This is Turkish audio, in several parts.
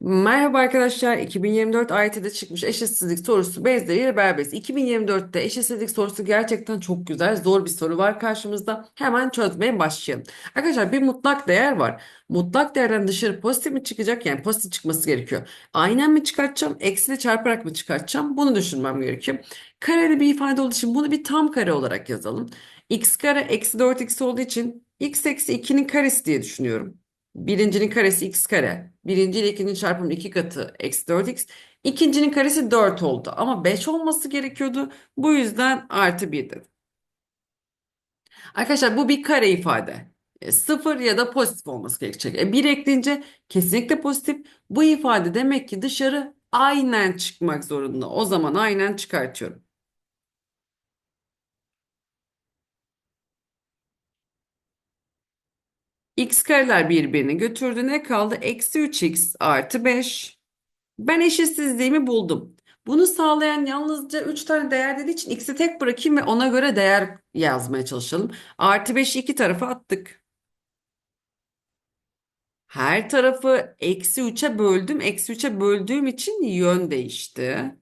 Merhaba arkadaşlar. 2024 AYT'de çıkmış eşitsizlik sorusu bezleriyle beraberiz. 2024'te eşitsizlik sorusu gerçekten çok güzel. Zor bir soru var karşımızda. Hemen çözmeye başlayalım. Arkadaşlar bir mutlak değer var. Mutlak değerden dışarı pozitif mi çıkacak? Yani pozitif çıkması gerekiyor. Aynen mi çıkartacağım? Eksiyle çarparak mı çıkartacağım? Bunu düşünmem gerekiyor. Kareli bir ifade olduğu için bunu bir tam kare olarak yazalım. x kare eksi 4x olduğu için x eksi 2'nin karesi diye düşünüyorum. Birincinin karesi x kare. Birinci ile ikincinin çarpımı 2 katı eksi 4x. İkincinin karesi 4 oldu. Ama 5 olması gerekiyordu. Bu yüzden artı 1 dedim. Arkadaşlar bu bir kare ifade. E, sıfır ya da pozitif olması gerekecek. E, 1 ekleyince kesinlikle pozitif. Bu ifade demek ki dışarı aynen çıkmak zorunda. O zaman aynen çıkartıyorum. X kareler birbirini götürdü. Ne kaldı? Eksi 3x artı 5. Ben eşitsizliğimi buldum. Bunu sağlayan yalnızca 3 tane değer dediği için x'i tek bırakayım ve ona göre değer yazmaya çalışalım. Artı 5'i iki tarafa attık. Her tarafı eksi 3'e böldüm. Eksi 3'e böldüğüm için yön değişti.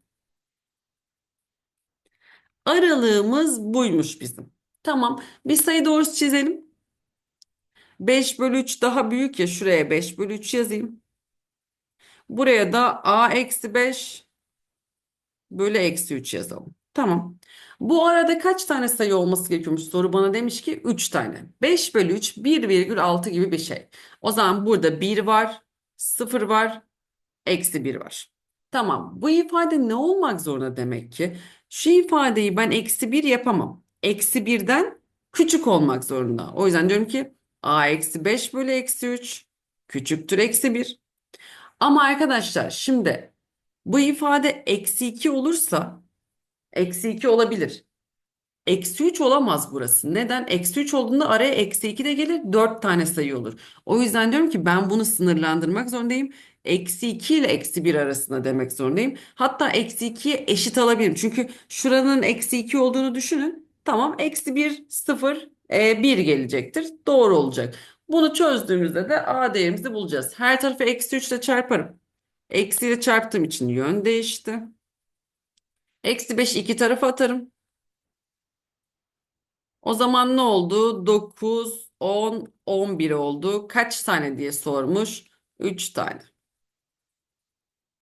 Aralığımız buymuş bizim. Tamam. Bir sayı doğrusu çizelim. 5 bölü 3 daha büyük ya. Şuraya 5 bölü 3 yazayım. Buraya da a eksi 5 bölü eksi 3 yazalım. Tamam. Bu arada kaç tane sayı olması gerekiyormuş? Soru bana demiş ki 3 tane. 5 bölü 3 1,6 gibi bir şey. O zaman burada 1 var, 0 var, eksi 1 var. Tamam. Bu ifade ne olmak zorunda demek ki? Şu ifadeyi ben eksi 1 yapamam. Eksi 1'den küçük olmak zorunda. O yüzden diyorum ki a eksi 5 bölü eksi 3 küçüktür eksi 1. Ama arkadaşlar şimdi bu ifade eksi 2 olursa eksi 2 olabilir. Eksi 3 olamaz burası. Neden? Eksi 3 olduğunda araya eksi 2 de gelir. 4 tane sayı olur. O yüzden diyorum ki ben bunu sınırlandırmak zorundayım. Eksi 2 ile eksi 1 arasında demek zorundayım. Hatta eksi 2'ye eşit alabilirim. Çünkü şuranın eksi 2 olduğunu düşünün. Tamam eksi 1, 0, 1 gelecektir. Doğru olacak. Bunu çözdüğümüzde de a değerimizi bulacağız. Her tarafı eksi 3 ile çarparım. Eksi ile çarptığım için yön değişti. Eksi 5 iki tarafa atarım. O zaman ne oldu? 9, 10, 11 oldu. Kaç tane diye sormuş? 3 tane.